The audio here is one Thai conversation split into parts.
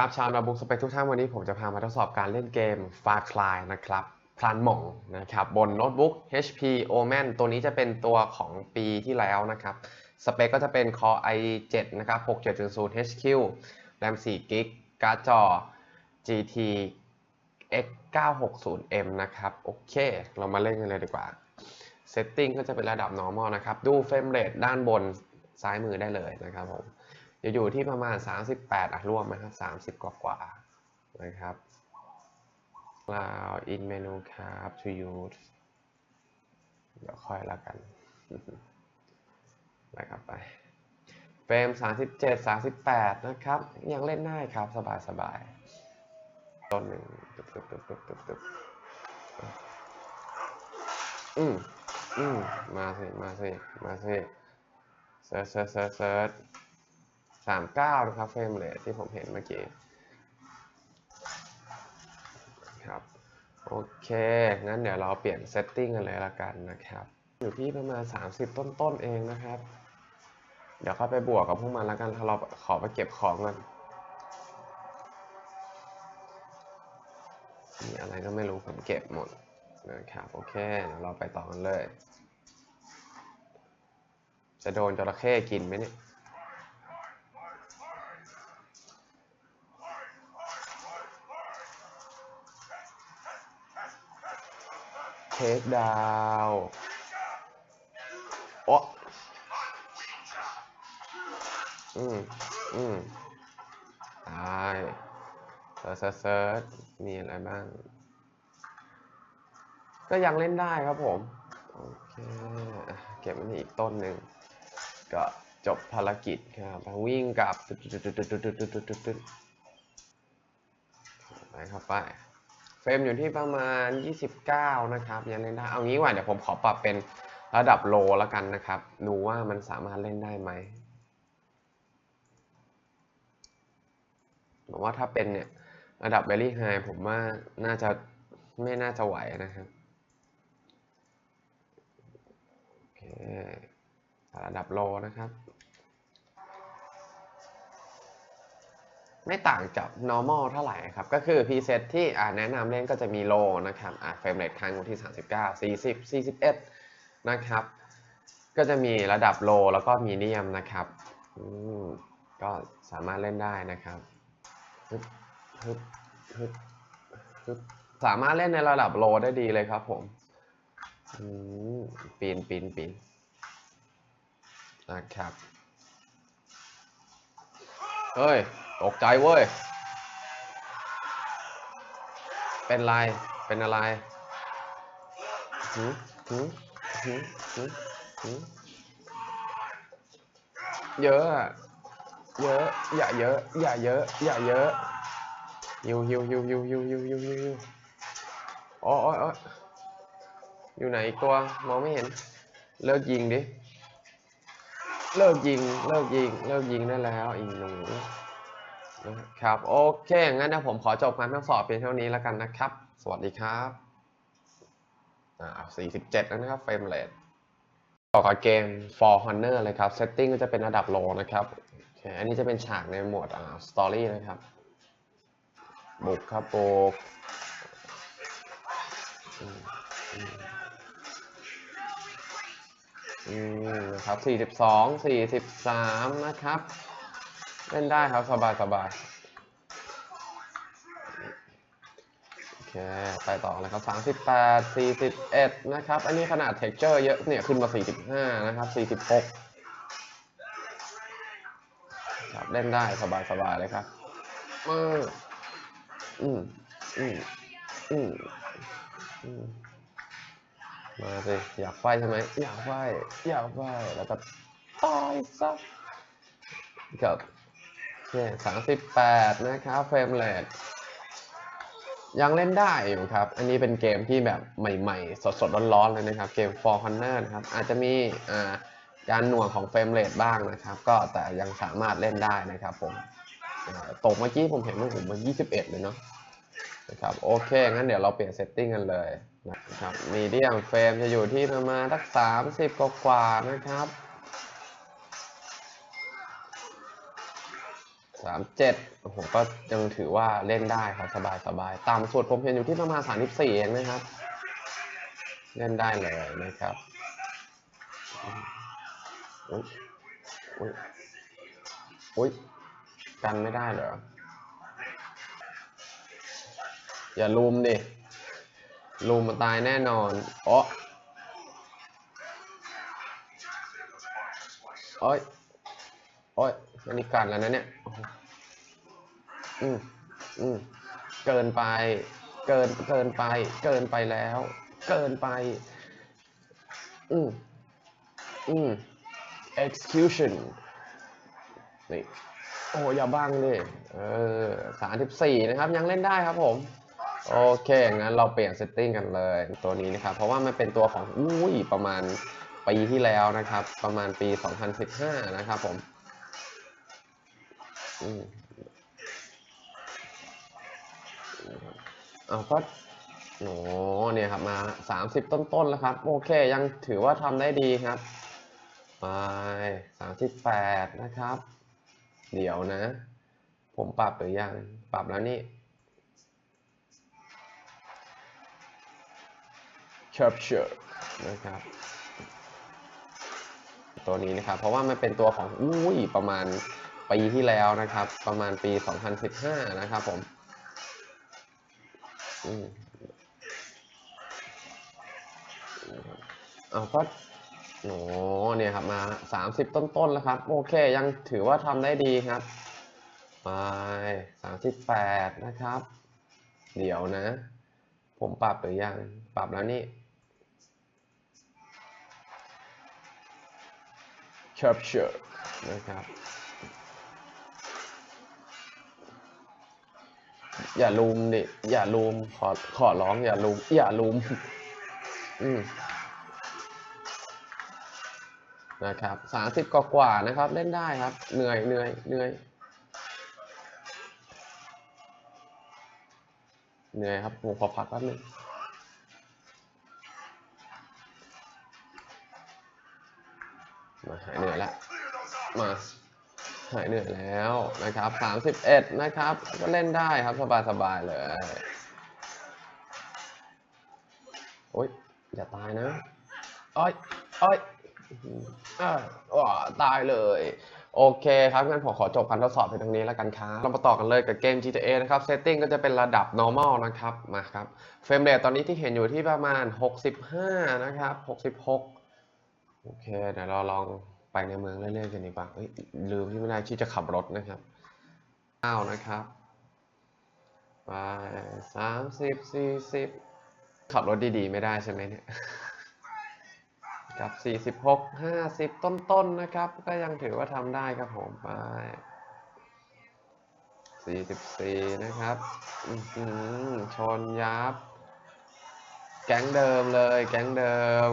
ครับชาวนาบุกสเปกทุกท่านวันนี้ผมจะพามาทดสอบการเล่นเกม Far Cry นะครับพลันหม่องนะครับบนโน้ตบุ๊ก HP Omen ตัวนี้จะเป็นตัวของปีที่แล้วนะครับสเปคก็จะเป็น Core i7 นะครับ6700 HQ RAM 4 g b การ์ดจอ GT X 960M นะครับโอเค เรามาเล่นกันเลยดีกว่า Setting ก็จะเป็นระดับ normal นะครับ ดูเฟรมเรทด้านบนซ้ายมือได้เลยนะครับผม จะอยู่ที่ประมาณ 38อะรวมนะครับ30 กว่ากว่านะครับ Cloud in menu ครับ to use เดี๋ยวค่อยละกันไปครับไปเฟรม 37 38 นะครับ ยังเล่นได้ครับสบายสบายต้นหนึ่งตึ๊บตึ๊บตึ๊บตึ๊บตึ๊บตึ๊บอืมอืมมาสิ มาสิ มาสิเซิร์ชเซิร์ชเซิร์ช เซิร์ชสามเก้านะครับเฟรมเรทที่ผมเห็นเมื่อกี้ครับโอเค งั้นเดี๋ยวเราเปลี่ยนเซตติ้งกันเลยละกันนะครับ อยู่ที่ประมาณ 30 ต้นๆเองนะครับ เดี๋ยวเข้าไปบวกกับพวกมันล้วกันถ้าเราขอไปเก็บของกันมีอะไรก็ไม่รู้ผมเก็บหมดนะครับโอเคเดี๋ยวเราไปต่อกันเลย จะโดนจระเข้กินไหมเนี่ย เทคดาวโอ้อืมอืมตายเซิร์ชเซิร์ชมีอะไรบ้าง ก็ยังเล่นได้ครับผม โอเค เก็บมันอีกต้นหนึ่ง ก็จบภารกิจครับวิ่งกลับไปเขับไป เฟรมอยู่ที่ประมาณ 29 นะครับยังเล่นได้ เอางี้ว่าเดี๋ยวผมขอปรับเป็นระดับโลแล้วกันนะครับ ดูว่ามันสามารถเล่นได้ไหมผมว่าถ้าเป็นเนี่ยระดับ very high ผมว่าน่าจะไม่น่าจะไหวนะครับโอเคระดับโลนะครับ ไม่ต่างจาก normal เท่าไหร่ครับ ก็คือ preset ที่แนะนำเล่นก็จะมี low นะครับ frame rate ค้างอยู่ที่ 39 40 41 นะครับ ก็จะมีระดับ low แล้วก็ medium นะครับก็สามารถเล่นได้นะครับฮึบฮึบฮึบฮึบสามารถเล่นในระดับ low ได้ดีเลยครับผมอืมปีนปีนปีนนะครับเฮ้ย ตกใจเว้ย เป็นไร เป็นอะไรหืมหืมหืมหืมหืมเยอะอะเยอะ อย่าเยอะ อย่าเยอะ อย่าเยอะฮิวฮิวฮิวฮิวฮิวฮิวฮิวฮิวฮิวอ้ยโอ้ยโอ้ยอยู่ไหนตัว มองไม่เห็น เลิกยิงดิ เลิกยิง เลิกยิง เลิกยิงได้แล้วอีหนู นะครับ โอเค งั้นเดี๋ยวผมขอจบการทดสอบเพียงเท่านี้แล้วกันนะครับ สวัสดีครับอ่า47 แล้วนะครับเฟรมเรทต่อกับเกม For Honor เลยครับ Setting ก็จะเป็นระดับ low นะครับโอเคอันนี้จะเป็นฉากในโหมดอ่า Story นะครับ บุกครับบุกอืมอืมอืมนะครับ 42 43 นะครับ เล่นได้ครับสบายสบายโอเคไปต่อเลยครับ 38 41 นะครับ อันนี้ขนาด texture เยอะเนี่ยขึ้นมา 45 นะครับ 46ครับเล่นได้สบายสบายเลยครับมืออืมอืมอืมอืมมาสิ อยากไฟใช่ไหมอยากไฟอยากไฟแล้วก็ตายซะครับ สามสิบแปดนะครับเฟรมเรทยังเล่นได้อยู่ครับ อันนี้เป็นเกมที่แบบใหม่ๆ สดๆ ร้อนๆ เลยนะครับ เกม For Honor นะครับ อาจจะมีการหน่วงของเฟรมเรทบ้างนะครับ ก็แต่ยังสามารถเล่นได้นะครับผมตกเมื่อกี้ผมเห็นว่าผมมัน 21 เลยเนาะนะครับ โอเค งั้นเดี๋ยวเราเปลี่ยนเซตติ้งกันเลยนะครับ มีเดียมเฟรมจะอยู่ที่ประมาณสัก 30 กว่าๆ นะครับ สามเจ็ดโอ้โหก็ยังถือว่าเล่นได้ครับสบายสบายต่ำสุดผมเห็นอยู่ที่ประมาณสามสิบสี่เองนะครับ เล่นได้เลยนะครับอุ้ยอุ้ยอุ้ยกันไม่ได้เหรอ อย่าลุมดิลุมมันตายแน่นอนอ๋อโอ้ยโอ้ยอันนี้กันแล้วนะเนี่ย อืมอืมเกินไป เกินเกินไป เกินไปแล้ว เกินไป อืมอืม execution นี่โอ้อย่าบังดิเออสามสิบสี่นะครับ ยังเล่นได้ครับผม โอเค งั้นเราเปลี่ยนเซตติ้งกันเลย ตัวนี้นะครับ เพราะว่ามันเป็นตัวของอุ้ยประมาณปีที่แล้วนะครับ ประมาณปี 2015 นะครับผม เอาก็โหเนี่ยครับมา30ต้นๆแล้วครับ โอเค ยังถือว่าทำได้ดีครับไป38นะครับ เดี๋ยวนะ ผมปรับหรือยัง ปรับแล้วนี่ Capture นะครับ ตัวนี้นะครับ เพราะว่ามันเป็นตัวของ อุ้ย ประมาณปีที่แล้วนะครับ ประมาณปี 2015 นะครับผม เอาก็โหเนี่ยครับมา30ต้นๆแล้วครับ โอเค ยังถือว่าทำได้ดีครับไป38นะครับ เดี๋ยวนะ ผมปรับหรือยัง ปรับแล้วนี่ capture นะครับ อย่าลุมดิ อย่าลุมขอ ขอร้องอย่าลุม อย่าลุม อืมนะครับสามสิบกว่านะครับ เล่นได้ครับ เหนื่อยเหนื่อยเหนื่อย เหนื่อยครับผมขอพักแป๊บนึงมาหายเหนื่อยแล้วมา หายเหนื่อยแล้วนะครับ 31 นะครับ ก็เล่นได้ครับสบายๆเลยโอ๊ยอย่าตายนะอ้อยอ้ยอ่าว้าตายเลย โอเคครับงั้นผมขอจบการทดสอบเพียงเท่านี้แล้วกันครับ เรามาต่อกันเลยกับเกม GTA นะครับเซตติ้งก็จะเป็นระดับ normal นะครับ มาครับ เฟรมเรทตอนนี้ที่เห็นอยู่ที่ประมาณ 65 นะครับ 66 โอเค เดี๋ยวเราลอง ไปในเมืองเรื่อยๆกันดีกว่าเฮ้ยลืมที่ไม่ได้ที่จะขับรถนะครับอ้านะครับไปสามสิบสี่สิบขับรถดีๆ ไม่ได้ใช่ไหมเนี่ยกับสี่สิบหกห้าสิบต้นๆนะครับ ก็ยังถือว่าทำได้ครับผมไปสี่สิบสี่นะครับอื้อหือชนยับ แก๊งเดิมเลย แก๊งเดิม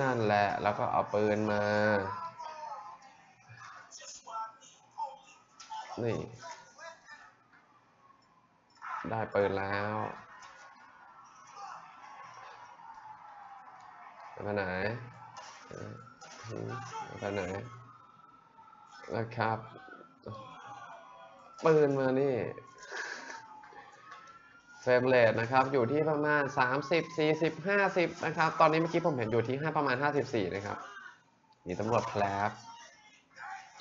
นั่นแหละ แล้วก็เอาปืนมา นี่ ได้ปืนแล้วไปไหนมไปไหนนะครับปืนมานี่ เฟรมเรทนะครับอยู่ที่ประมาณ 30 40 50 นะครับ ตอนนี้เมื่อกี้ผมเห็นอยู่ที่ 5 ประมาณ 54 นะครับ มีตำรวจแคลบ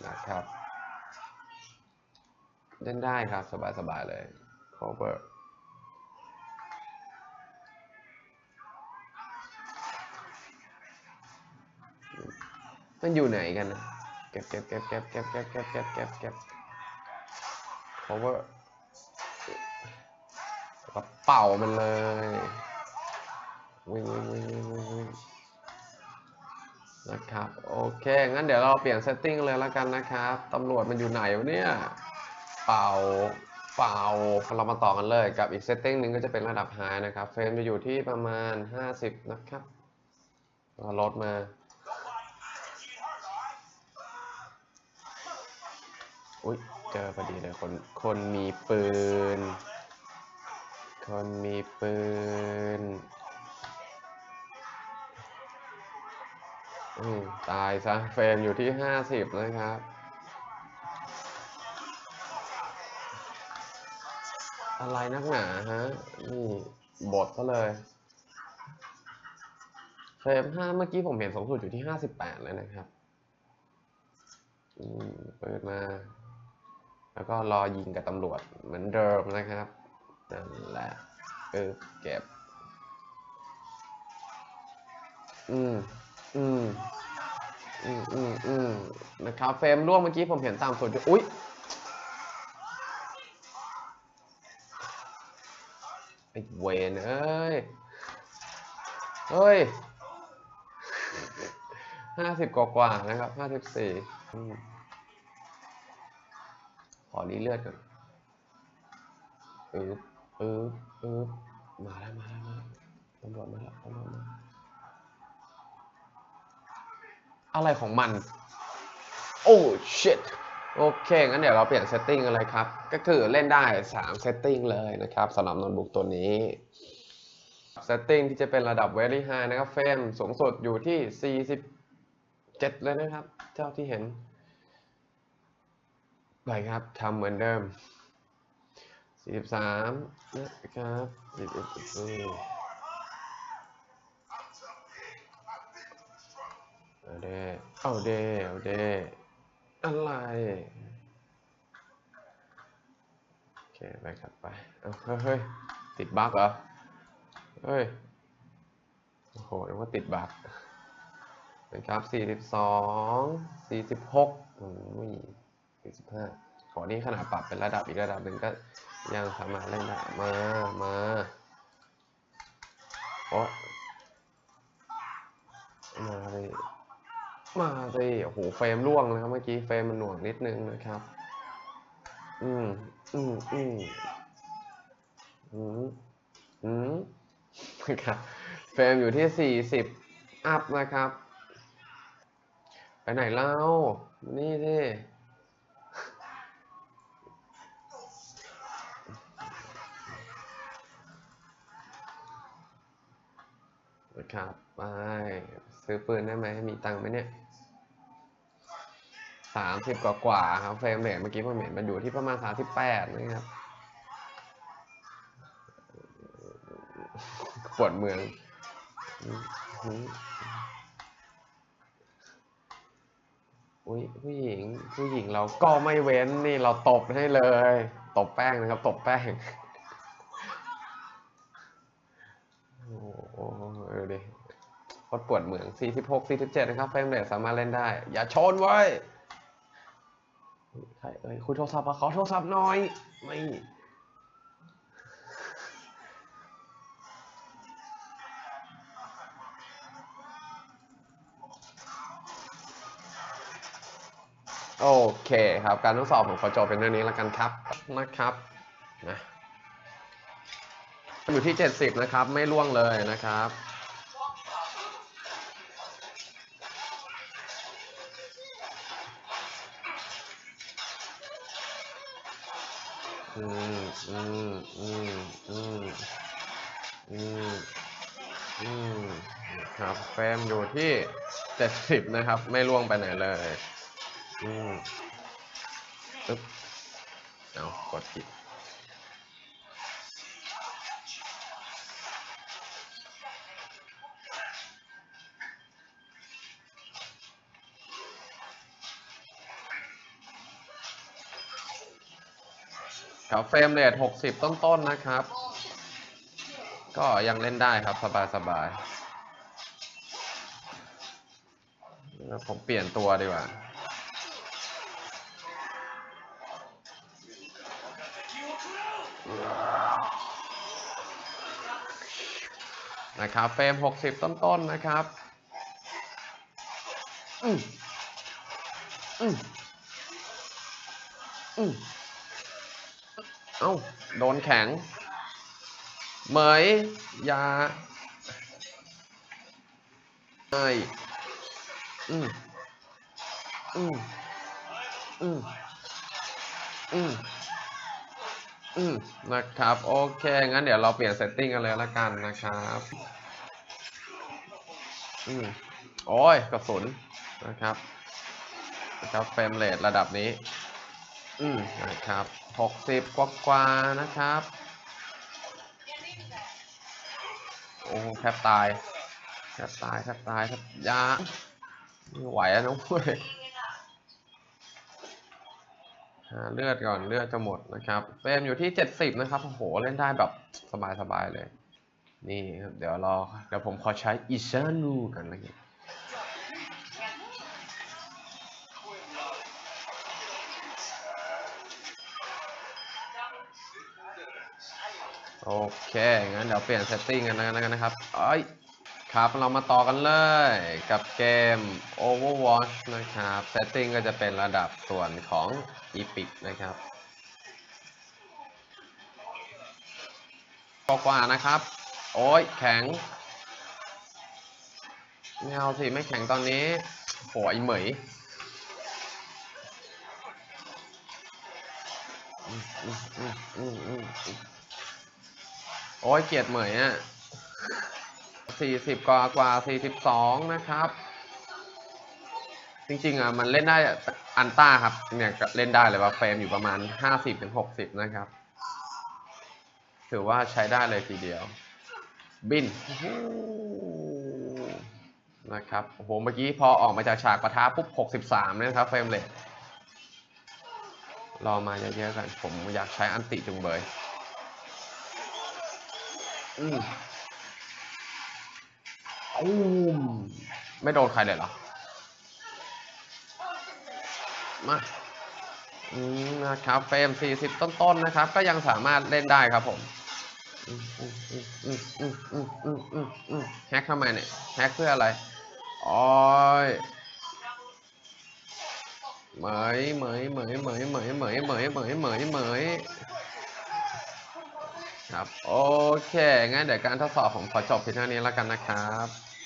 นะครับเล่นได้ครับ สบายๆเลย cover มันอยู่ไหนกันนะเก็บเก็บเก็บเก็บเก็บเก็บเก็บเก็บเก็บเก็บ cover เป๋ามันเลยวิ่งวิ่งวิ่งวิ่งวิ่งวิ่งนะครับ โอเค งั้นเดี๋ยวเราเปลี่ยนเซตติ้งเลยแล้วกันนะครับตำรวจมันอยู่ไหนวะเนี่ย เป่า เป่า เรามาต่อกันเลยกับอีกเซตติ้งหนึ่งก็จะเป็นระดับไฮนะครับ เฟรมจะอยู่ที่ประมาณ 50 นะครับเราลดมา อุ้ยเจอพอดีเลยคน คนมีปืน คนมีปืนอืมตายซะเฟรมอยู่ที่ห้าสิบนะครับ อะไรนักหนาฮะ นี่บทก็เลยเฟรมห้าเมื่อกี้ผมเห็นสูงสุดอยู่ที่ห้าสิบแปดเลยนะครับเปิดมา แล้วก็รอยิงกับตำรวจเหมือนเดิมนะครับ นั่นแหละเออเก็บ อืม อืม อืมอืมอืมนะครับ เฟรมร่วงเมื่อกี้ผมเห็นตามสุดอยู่อุ๊ย ไอ้เวนเอ้ย เฮ้ยห้าสิบกว่าๆนะครับห้าสิบสี่ขอรีเลือดก่อนอึ๊บ เอึ๊บอึ๊บมาแล้วมาแล้วมาแล้วตำรวจมาแล้วตำรวจมาอะไรของมัน โอ้ shit โอเค งั้นเดี๋ยวเราเปลี่ยนเซตติ้งกันเลยครับ ก็คือเล่นได้3เซตติ้งเลยนะครับสำหรับโน้ตบุ๊กตัวนี้เซตติ้งที่จะเป็นระดับ very high นะครับเฟรมสูงสุดอยู่ที่ 47 เลยนะครับ เจ้าที่เห็นไปครับทำเหมือนเดิม 43นะครับ41อืมเอาเดเอาเดเอาเดอะไรโอเคไปครับไปเอาเฮ้ยเฮ้ยติดบั๊กเหรอ เฮ้ย โอ้โหเรียกว่าติดบั๊กนะครับ 42 46อืม45 ขอนี่ขนาดปรับเป็นระดับอีกระดับหนึ่งก็ยังสามารถเล่นได้มามาโอ้มาเลยมาสิโอ้โหเฟรมร่วงนะครับเมื่อกี้เฟรมมันหน่วงนิดนึงนะครับ อืมอืมอืมอืมอืมนะครับเฟรมอยู่ที่ 40 อัพนะครับ ไปไหนเล่า นี่สิ นะครับ ไป ซื้อปืนได้ไหมมีตังค์ไหมเนี่ยสามสิบกว่ากว่าครับเฟรมเรทเมื่อกี้ผมเห็นมันอยู่ที่ประมาณสามสิบแปดนะครับปวดเมืองอุ้ยผู้หญิงผู้หญิงเราก็ไม่เว้นนี่เราตบให้เลย ตบแป้งนะครับ ตบแป้ง โอ้โหเออดิโค ตรปวดเหมือง 46 47 นะครับเฟรมเรทสามารถเล่นได้ อย่าชนไว้ใครเอ้ยคุยโทรศัพท์มาขอโทรศัพท์หน่อย ไม่โอเคครับ การทดสอบผมขอจบเป็นเท่านี้แล้วกันครับนะครับนะอยู่ที่ 70 นะครับ ไม่ล่วงเลยนะครับ อืมอืมอืมอืมอืมอืมครับเฟรมอยู่ที่เจ็ดสิบนะครับ ไม่ล่วงไปไหนเลย อืมปึ๊บเอากดผิด เฟรมเรท60 ต้นๆนะครับ ก็ยังเล่นได้ครับสบายๆแล้วผมเปลี่ยนตัวดีกว่านะครับเฟรม 60 ต้นๆนะครับอืมอืมอืม เอ้า โดนแข็ง เหมยยาไออืมอืมอืมอืมอืมนะครับ โอเค งั้นเดี๋ยวเราเปลี่ยนเซตติ้งกันเลยละกันนะครับ อืมโอ้ยกระสุนนะครับนะครับเฟรมเรทระดับนี้ อืมนะครับหกสิบกว่ากว่าๆนะครับ โอ้แทบตายแทบตายแทบตายแทบยาไม่ไหวแล้วน้องเว้ยหาเลือดก่อนเลือดจะหมดนะครับเฟรมอยู่ที่ 70 นะครับโอ้โหเล่นได้แบบสบายๆเลย นี่เดี๋ยวรอเดี๋ยวผมขอใช้อิชานูกันนะครับ โอเค งั้นเดี๋ยวเปลี่ยนเซตติ้งกันนะครับเอ้ยครับ เรามาต่อกันเลยกับเกม Overwatch นะครับ เซตติ้งก็จะเป็นระดับส่วนของ Epic นะครับกว่านะครับ โอ้ย แข็งไม่เอาสิ ไม่แข็งตอนนี้โหไอเหมย โอ้ยเกลียดเหมยอะสี่สิบกว่ากว่าสี่สิบสองนะครับ จริงๆอะมันเล่นได้อันต้าครับเนี่ยเล่นได้เลยว่าเฟรมอยู่ประมาณห้าสิบถึงหกสิบนะครับ ถือว่าใช้ได้เลยทีเดียว บินนะครับโอ้โหเมื่อกี้พอออกมาจากฉากปะทะปุ๊บ63เนี่ยนะครับเฟรมเรท รอมาเยอะๆกัน ผมอยากใช้อันติจุงเบย อืมอู้มไม่โดนใครเลยเหรอ มาอืมนะครับเฟรสิบต้นๆ นะครับ ก็ยังสามารถเล่นได้ครับผมอืมอืมอืมอืมอืมอืมอืมแฮกทำไมเนี่ย แฮกเพื่ออะไร อ๋อ เหมยเหมยเหมยเหมยเหมยเหมยเหมยเหมยเหมยเหมยครับโอเคงั้นเดี๋ยวการทดสอบผมขอจบเพียงเท่านี้แล้วกันนะครับ